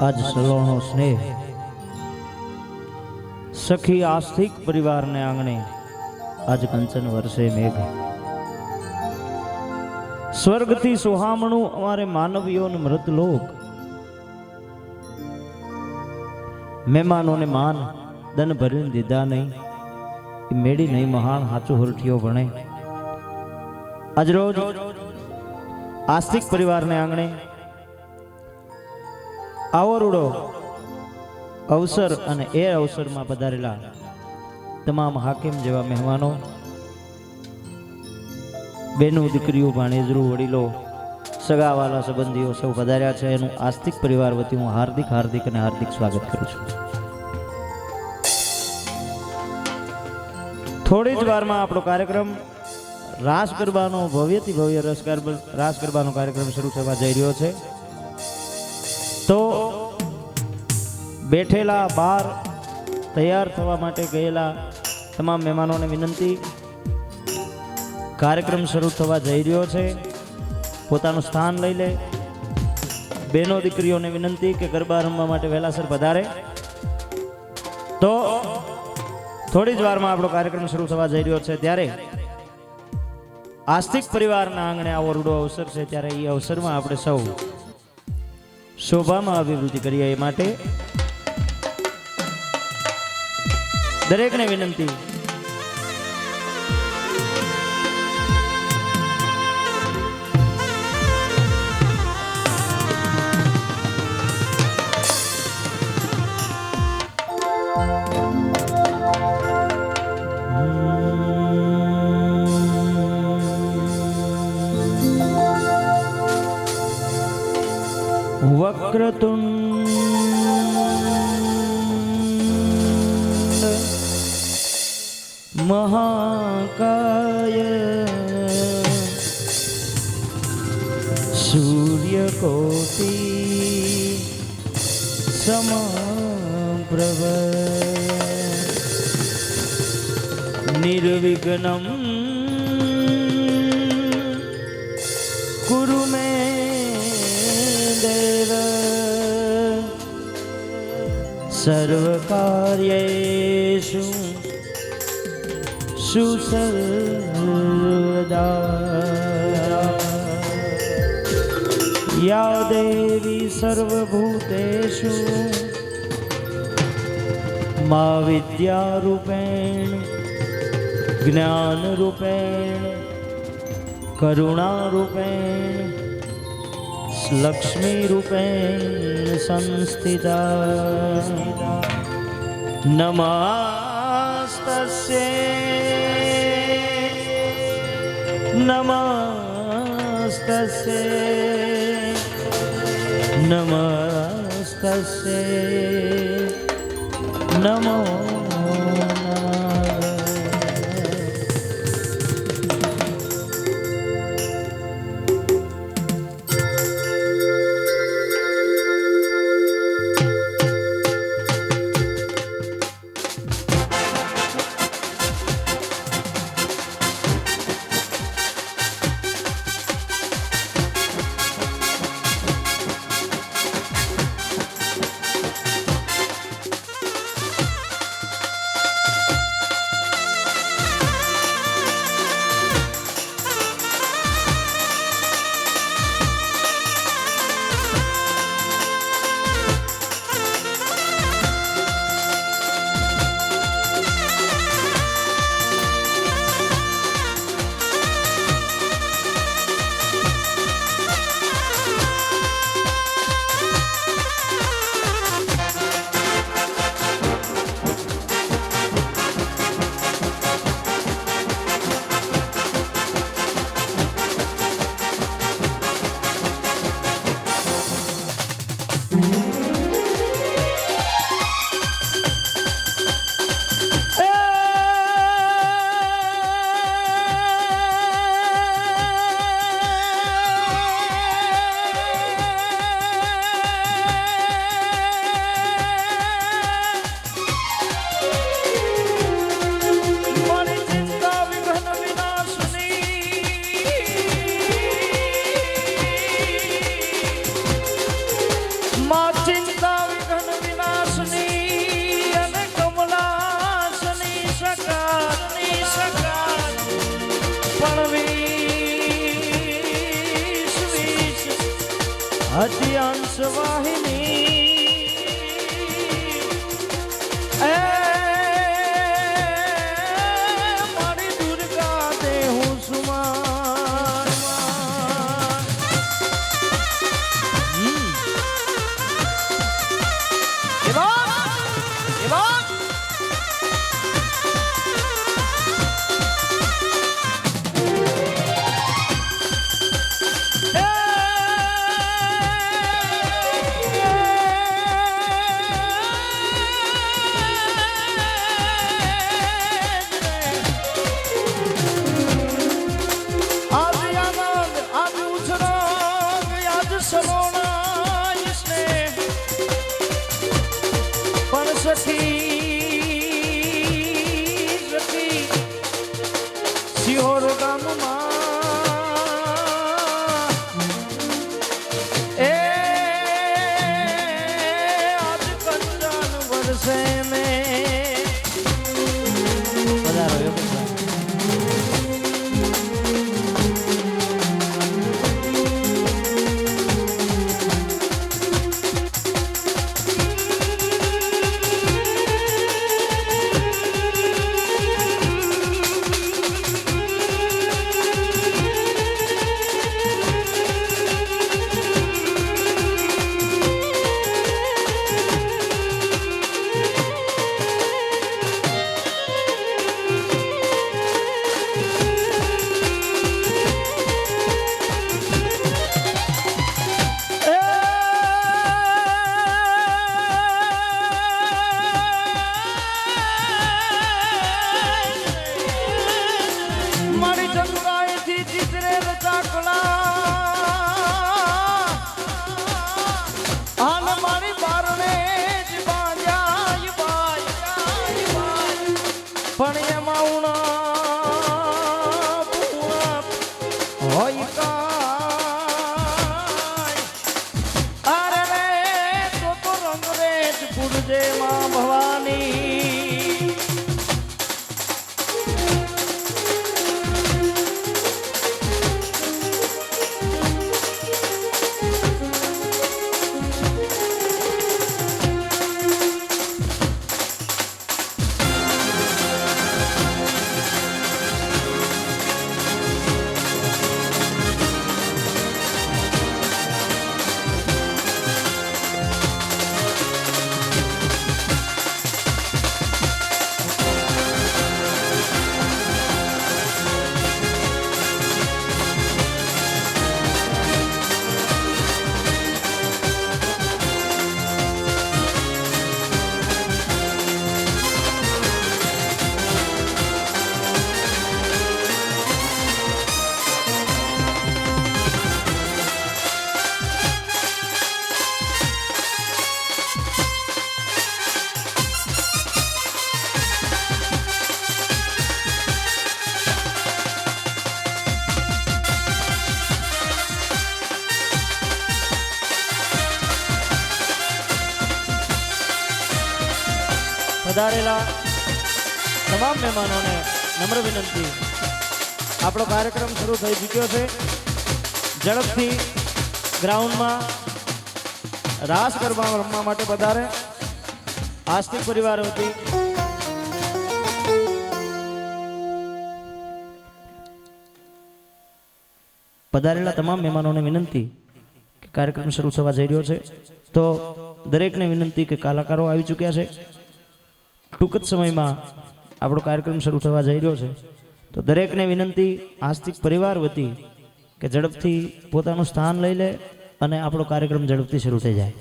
આજ સલોણો સ્નેહ. સખી આસ્તિક પરિવારને આંગણે આજ કંચન વર્ષે મેઘ. સ્વર્ગથી સુહામણું અમારે માનવીઓને મૃતલોક મહેમાનોને માન દન ભરીને દીધા નહીં. મેળી નહીં મહાન હાચું હરઠીઓ ભણે. આજ રોજ આસ્તિક પરિવારને આંગણે આવો રૂડો. અવસર અને એ અવસરમાં પધારેલા તમામ હાકિમ જેવા મહેમાનો, બેનું દીકરીઓ, ભાણેજરું, વડીલો, સગાવાલા સંબંધીઓ સૌ પધાર્યા છે. એનું આસ્તિક પરિવાર વતી હું હાર્દિક હાર્દિક અને હાર્દિક સ્વાગત કરું છું. થોડી જ વારમાં આપણો કાર્યક્રમ રાસ ગરબાનો ભવ્યથી ભવ્ય રસ ગરબા રાસ ગરબાનો કાર્યક્રમ શરૂ થવા જઈ રહ્યો છે. તો બેઠેલા બહાર તૈયાર થવા માટે ગયેલા તમામ મહેમાનોને વિનંતી. કાર્યક્રમ શરૂ થવા જઈ રહ્યો છે. પોતાનું સ્થાન લઈ લે. બહેનો દીકરીઓને વિનંતી કે ગરબા રમવા માટે વહેલાસર વધારે તો થોડી જ વારમાં આપણો કાર્યક્રમ શરૂ થવા જઈ રહ્યો છે. ત્યારે આસ્તિક પરિવારના આંગણે આવો રૂડો અવસર છે. ત્યારે એ અવસરમાં આપણે સૌ શોભામાં અભિવૃદ્ધિ કરીએ એ માટે દરેકને વિનંતી. વક્રતુંડ મહાકાય. સૂર્યકોટિ સમપ્રભ. નિર્વિઘ્નમ સર્વકાર્યેષુ સુસર્વદા યા દેવી સર્વભૂતેષુ મા વિદ્યારૂપેણ જ્ઞાનરૂપેણ કરુણારૂપેણ લક્ષ્મીરૂપેણ સંસ્થિતા નમસ્તસ્ય નમસ્તસ્ય નમસ્તસ્ય નમો પણ વીસ વીસ વાહિની. પણ પૂરજે માં ભવાની. પધારેલા તમામ મહેમાનોને નમ્ર વિનંતી. આપણો કાર્યક્રમ શરૂ થઈ ચૂક્યો છે. ઝડપથી ગ્રાઉન્ડમાં રાસ ગરબા રમવા માટે પધારે. આસ્તિક પરિવાર વતી. પધારેલા તમામ મહેમાનોને વિનંતી કાર્યક્રમ શરૂ થવા જઈ રહ્યો છે. તો દરેકને વિનંતી કે કલાકારો આવી ચૂક્યા છે. ટૂંક જ સમયમાં આપણો કાર્યક્રમ શરૂ થવા જઈ રહ્યો છે. તો દરેકને વિનંતી, આસ્તિક પરિવાર વતી કે ઝડપથી પોતાનું સ્થાન લઈ લે અને આપણો કાર્યક્રમ ઝડપથી શરૂ થઈ જાય.